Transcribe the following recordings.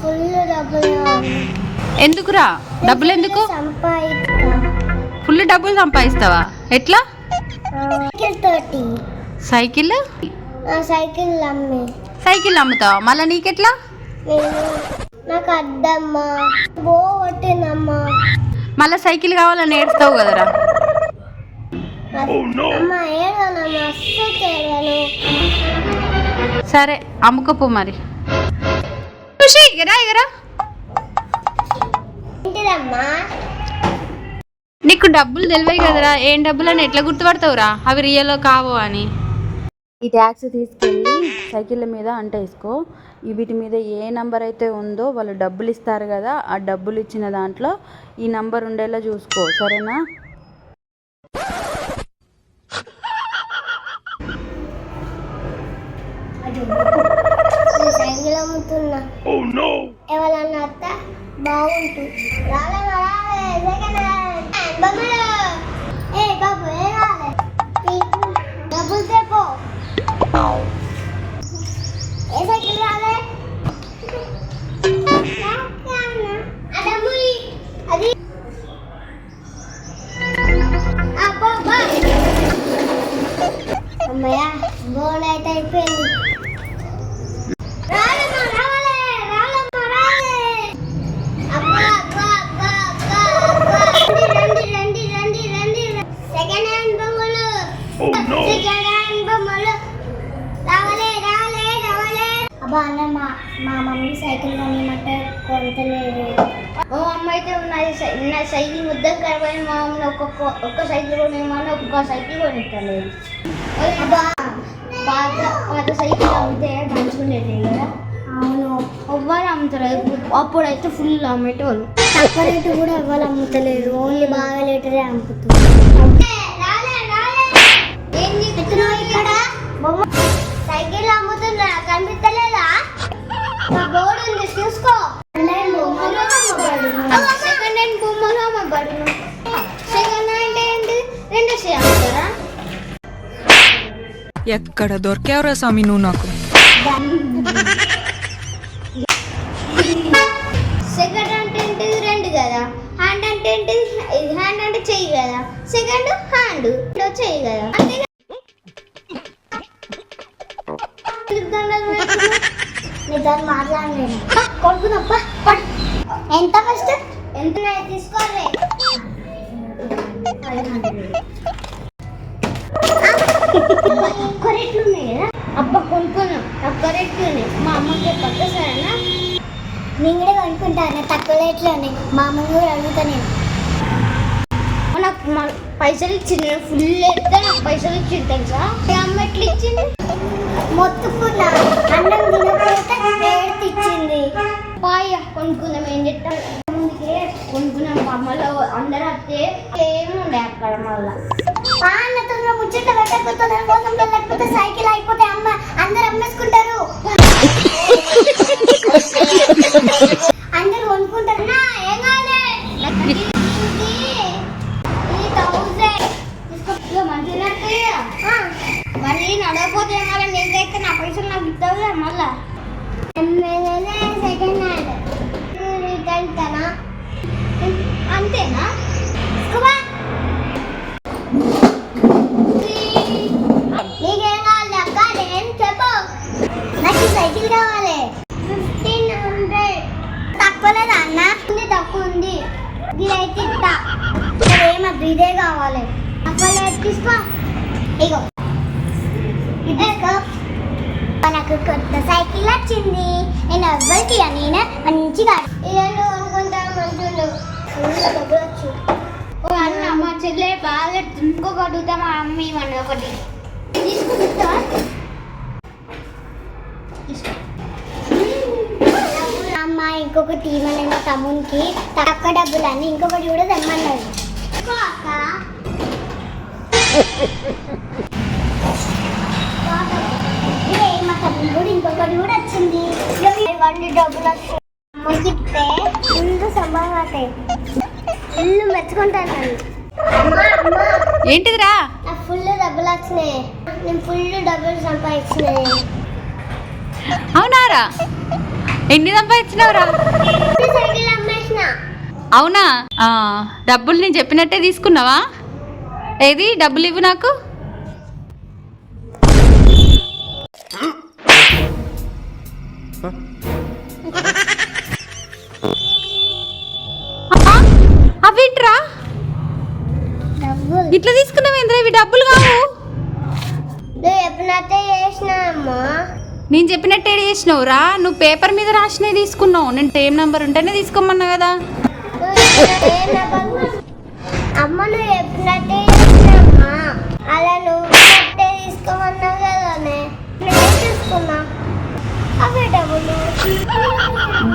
Full డబ్బులు ఎందుకురా? డబ్బులు ఎందుకు ఫుల్ డబ్బులు సంపాదిస్తావా? ఎట్లా? సైకిల్? తోటి సైకిల్ ఆ సైకిల్ అమ్మి సైకిల్ అమ్ముతావా? మళ్ళీ నీకెట్లా? నాకు అద్దమ్మా బో కొట్టిందమ్మా మళ్ళీ సైకిల్ కావాలని ఏడుస్తావు కదరా. అమ్మ సరే అమ్ముకోపో మరి. ఖుషి ఎగరా ఎగరా ఏంటిదమ్మా? నీకు డబ్బులు తెలివై కదరా ఏం డబ్బులు అని ఎట్లా గుర్తుపడతావురా? అవి రియల్లో కావో అని. ఈ ట్యాక్స్ తీసుకెళ్ళి సైకిళ్ళ మీద అంటేసుకో ఈ వీటి మీద ఏ నంబర్ అయితే ఉందో వాళ్ళు డబ్బులు ఇస్తారు కదా ఆ డబ్బులు ఇచ్చిన దాంట్లో ఈ నంబర్ ఉండేలా చూసుకో సరేనా? సైకిల్ అమ్ముతున్నా ఎవరన్నా అత్త బాగుంటుంది. రాలేమా రాలే. అన్న మా మా మమ్మీ సైకిల్ కొనిమంటే కొంటలేదు ఓ అమ్మ అయితే ఉన్నది నా సైకిల్ ముద్దం కరబోయిన మా మమ్మీ ఒక్కొక్క ఒక్క సైకిల్ కొనిమని ఒక్కొక్క సైకిల్ కొనిట్టలేదు పాత పాత సైకిల్ అమ్మితే కదా? అవును. ఎవ్వరు అమ్ముతారు అప్పుడైతే ఫుల్ అమ్మేటోళ్ళు. తక్కువ రేటు కూడా ఎవ్వరు అమ్ముతలేరు ఓన్లీ బాగా లీటరే అమ్ముతున్నారు. ఇక్కడ సైకిల్ అమ్ముతున్నా కనిపిస్తలేదా నా బోర్డు ఉంది చూసుకో. సెకండ్ హ్యాండ్ బొమ్మలు అమ్మబడును సెకండ్ హ్యాండ్ ఏంటి రెండు అమ్ముతారా ఎక్కడ దొరికావురా స్వామి నువ్వు నాకు? సెకండ్ అంటే ఏంటిది రెండు కదా? హ్యాండ్ అంటే ఏంటిది ఇది హ్యాండ్ అంటే చెయ్యి కదా? సెకండ్ హ్యాండ్ చెయ్యి కదా? అంతే కదా? ఎందుకు దండలు పెడుతున్నావు? నీ దాన్ని మాట్లాడలేను కొడుకునప్ప ఎంత ఫస్ట్? ఎంత? తీసుకోవాలి. కరెక్ట్ ఉన్నాయి కదా? అబ్బా కొనుక్కున్నాం తక్కువ రేట్లు ఉన్నాయి. మా అమ్మకి పక్క సరేనా? నేను కూడా కొనుక్కుంటాను తక్కువ రేట్లు ఉన్నాయి. మా అమ్మ కూడా అడుగుతా నేను. నాకు పైసలు ఇచ్చింది. నేను ఫుల్ ఎత్తే నాకు పైసలు ఇచ్చింది తెలుసా? అమ్మ ఎట్లా ఇచ్చింది? మొత్తుకున్నా అన్నం తినకపోతే ఏడుతి ఇచ్చింది కొనుక్కున్నాం ఏం చెప్తాం ముందుకే కొనుక్కున్నాం మా అందరూ వస్తే ఏముండే అక్కడ మళ్ళా తొందర ముచ్చట పెట్టకపోతే కోసం లేకపోతే సైకిల్ అయిపోతే అమ్మ అందరు అమ్మేసుకుంటారు అందరు కొనుక్కుంటారు ఏం కాలే నాకు ఇది మళ్ళీ నడవకపోతే ఏమన్నా నేను చేస్తే నా పైసలు నాకు ఇస్తావు కదా మళ్ళా సెకండ్ హ్యాండ్ రిటర్న్ కనా అంతేనా? నీకేం కావాలి అక్క? నేను చెప్పు. నాకు సైకిల్ కావాలి. Fifteen hundred. తక్కువ లేదా అన్న? ఉంది తక్కువ ఉంది. ఇస్తా. ఏమద్దు ఇదే కావాలి. అవ్వలే తీసుకో ఇగో. ఇదే కొత్త సైకిల్ వచ్చింది. నేను ఎవ్వరికి మంచిగా ఇదంతా ఓ అన్న మా చెల్లె బాగా ఇంకొక మా అమ్మ ఇవ్వండి ఒకటి తీసుకుంటా అమ్మ ఇంకొకటి ఇవ్వలేదు మా తమ్మునికి తక్కువ డబ్బులు అని ఇంకొకటి కూడా తెమ్మన్నది మా తమ్ముడు కూడా ఇంకొకటి కూడా వచ్చింది ఇవన్నీ డబ్బులు వచ్చాయి ఇల్లు మెచ్చుకుంటాను నన్ను. అమ్మ అమ్మ ఏంటిదిరా ఫుల్ డబ్బులు వచ్చినాయి. నేను ఫుల్ డబ్బులు సంపాదించినాయి. అవునారా? ఎన్ని సంపాదించినావురా? సైకిల్ అమ్మేసిన? అవునా? ఆ, డబ్బులు నేను చెప్పినట్టే తీసుకున్నావా? ఏది? డబ్బులు ఇవ్వు నాకు. ఇట్లా తీసుకున్నావేంద్రా ఇవి డబ్బులు కావు. నువ్వు చెప్పినట్టే నేను చెప్పినట్టు ఏడు చేసినావురా. నువ్వు పేపర్ మీద రాసినవి తీసుకున్నావు. నేను టేమ్ నంబర్ ఉంటేనే తీసుకోమన్నా కదా. నువ్వు చెప్పినట్టే డబ్బులు. అమ్మ. నువ్వు చెప్పినట్టే చేసినమ్మా అలా నువ్వు చెప్పినట్టే తీసుకోమన్నావు కదా నేను తీసుకున్నా అవే డబ్బులు.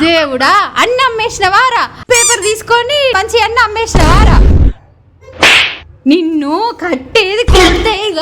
దేవుడా అన్ని అమ్మేసినవారా? పేపర్ తీసుకొని మంచి అన్ని అమ్మేసినవారా? నిన్ను కట్టేది కొడితే ఇక